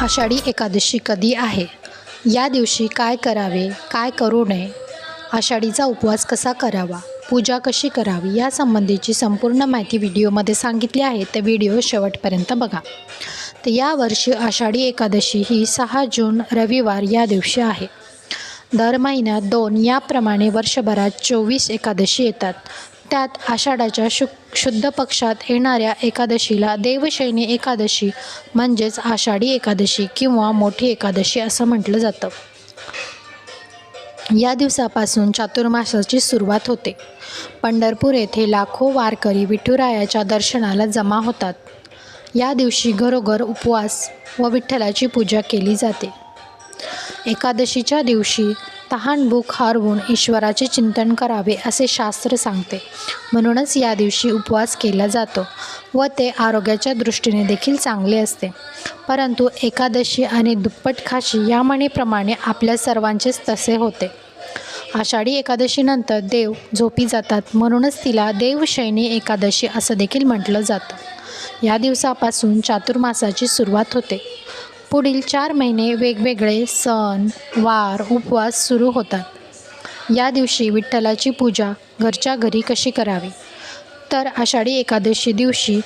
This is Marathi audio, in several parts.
आषाढी एकादशी कधी आहे? या दिवशी काय करावे? काय करू नये? आषाढीचा उपवास कसा करावा? पूजा कशी करावी? या संबंधीची संपूर्ण माहिती व्हिडिओमध्ये सांगितली आहे. तर व्हिडिओ शेवटपर्यंत बघा. तर यावर्षी आषाढी एकादशी ही सहा जून रविवार या दिवशी आहे. दर महिन्यात दोन याप्रमाणे वर्षभरात चोवीस एकादशी येतात. त्यात आषाढाच्या शु शुद्ध पक्षात येणाऱ्या एकादशीला देवशैनी एकादशी म्हणजेच आषाढी एकादशी किंवा मोठी एकादशी असं म्हटलं जातं. या दिवसापासून चातुर्मासाची सुरुवात होते. पंढरपूर येथे लाखो वारकरी विठुरायाच्या दर्शनाला जमा होतात. या दिवशी घरोघर उपवास व विठ्ठलाची पूजा केली जाते. एकादशीच्या दिवशी तहान भूक हरवून ईश्वराचे चिंतन करावे असे शास्त्र सांगते. म्हणूनच या दिवशी उपवास केला जातो व ते आरोग्याच्या दृष्टीने देखील चांगले असते. परंतु एकादशी आणि दुप्पट खाशी या म्हणीप्रमाणे आपल्या सर्वांचेच तसे होते. आषाढी एकादशीनंतर देव झोपी जातात म्हणूनच तिला देवशैनी एकादशी असं देखील म्हटलं जातं. या दिवसापासून चातुर्मासाची सुरुवात होते. पुढील चार महिने वेगवेगळे सण वार उपवास सुरू होतात. या दिवशी विठ्ठलाची पूजा घरच्या घरी कशी करावी? तर आषाढी एकादशी दिवशी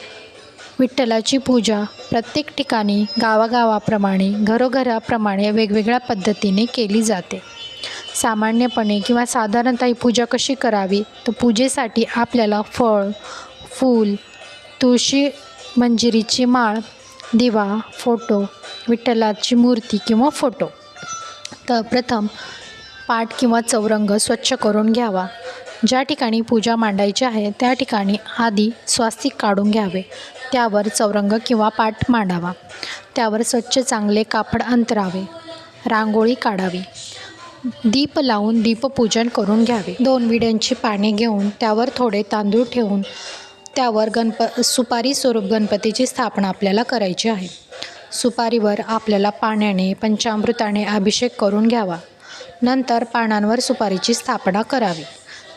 विठ्ठलाची पूजा प्रत्येक ठिकाणी गावागावाप्रमाणे घरोघराप्रमाणे वेगवेगळ्या पद्धतीने केली जाते. सामान्यपणे किंवा साधारणतः ही पूजा कशी करावी? तर पूजेसाठी आपल्याला फळ फूल तुळशी मंजिरीची माळ दिवा फोटो विठ्ठलाची मूर्ती किंवा फोटो. तर प्रथम पाट किंवा चौरंग स्वच्छ करून घ्यावा. ज्या ठिकाणी पूजा मांडायची आहे त्या ठिकाणी आधी स्वास्तिक काढून घ्यावे. त्यावर चौरंग किंवा पाट मांडावा. त्यावर स्वच्छ चांगले कापड अंतरावे. रांगोळी काढावी. दीप लावून दीपपूजन करून घ्यावे. दोन विड्यांची पाने घेऊन त्यावर थोडे तांदूळ ठेवून त्यावर गणप सुपारी स्वरूप गणपतीची स्थापना आपल्याला करायची आहे. सुपारीवर आपल्याला पाण्याने पंचामृताने अभिषेक करून घ्यावा. नंतर पानांवर सुपारीची स्थापना करावी.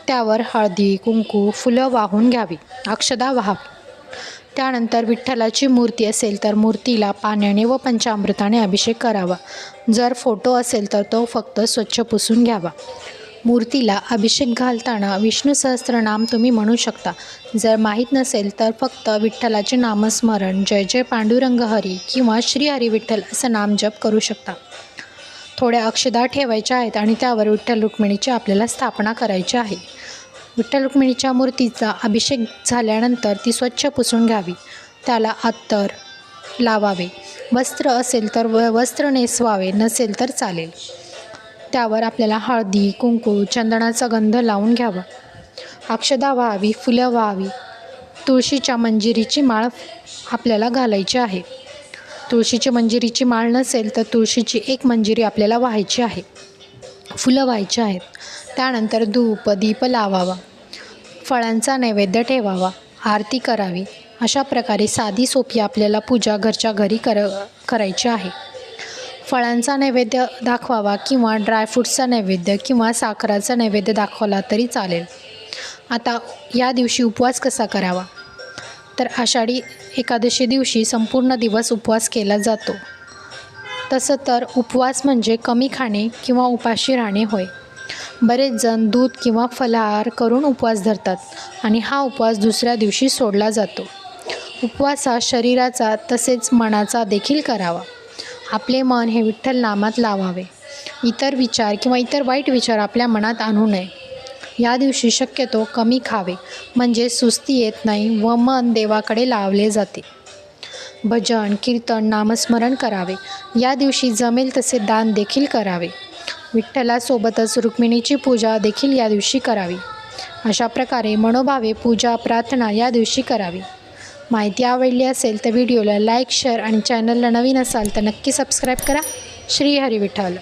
त्यावर हळदी कुंकू फुलं वाहून घ्यावी. अक्षदा व्हावी. त्यानंतर विठ्ठलाची मूर्ती असेल तर मूर्तीला पाण्याने व पंचामृताने अभिषेक करावा. जर फोटो असेल तर तो फक्त स्वच्छ पुसून घ्यावा. मूर्तीला अभिषेक घालताना विष्णू सहस्त्रनाम तुम्ही म्हणू शकता. जर माहीत नसेल तर फक्त विठ्ठलाचे नामस्मरण जय जय पांडुरंग हरी किंवा श्री हरी विठ्ठल असं नामजप करू शकता. थोड्या अक्षदा ठेवायच्या आहेत आणि त्यावर विठ्ठल रुक्मिणीची आपल्याला स्थापना करायची आहे. विठ्ठल रुक्मिणीच्या मूर्तीचा अभिषेक झाल्यानंतर ती स्वच्छ पुसून घ्यावी. त्याला अत्तर लावावे. वस्त्र असेल तर व वस्त्र नेसवावे नसेल तर चालेल. त्यावर आपल्याला हळदी कुंकू चंदनाचा गंध लावून घ्यावा. अक्षदा व्हावी फुलं व्हावी. तुळशीच्या मंजिरीची माळ आपल्याला घालायची आहे. तुळशीची मंजिरीची माळ नसेल तर तुळशीची एक मंजिरी आपल्याला व्हायची आहे. फुलं व्हायची आहेत. त्यानंतर धूप दीप लावावा. फळांचा नैवेद्य ठेवावा. आरती करावी. अशा प्रकारे साधी सोपी आपल्याला पूजा घरच्या घरी कर करायची आहे. फळांचा नैवेद्य दाखवावा किंवा ड्रायफ्रूट्सचा नैवेद्य किंवा साखराचा नैवेद्य दाखवला तरी चालेल. आता या दिवशी उपवास कसा करावा? तर आषाढी एकादशी दिवशी संपूर्ण दिवस उपवास केला जातो. तसं तर उपवास म्हणजे कमी खाणे किंवा उपाशी राहणे होय. बरेच जण दूध किंवा फलाहार करून उपवास धरतात आणि हा उपवास दुसऱ्या दिवशी सोडला जातो. उपवास हा शरीराचा तसेच मनाचा देखील करावा. आपले मन हे विठ्ठल नामात लावावे. इतर विचार किंवा इतर वाईट विचार आपल्या मनात आणू नये. या दिवशी शक्यतो कमी खावे म्हणजे सुस्ती येत नाही व मन देवाकडे लावले जाते. भजन कीर्तन नामस्मरण करावे. या दिवशी जमेल तसे दान देखील करावे. विठ्ठलासोबतच रुक्मिणीची पूजा देखील या दिवशी करावी. अशा प्रकारे मनोभावे पूजा प्रार्थना या दिवशी करावी. माहिती आवडली असेल तर व्हिडिओला लाईक शेअर आणि चॅनलला नवीन असाल तर नक्की सबस्क्राईब करा. श्री हरी विठ्ठल.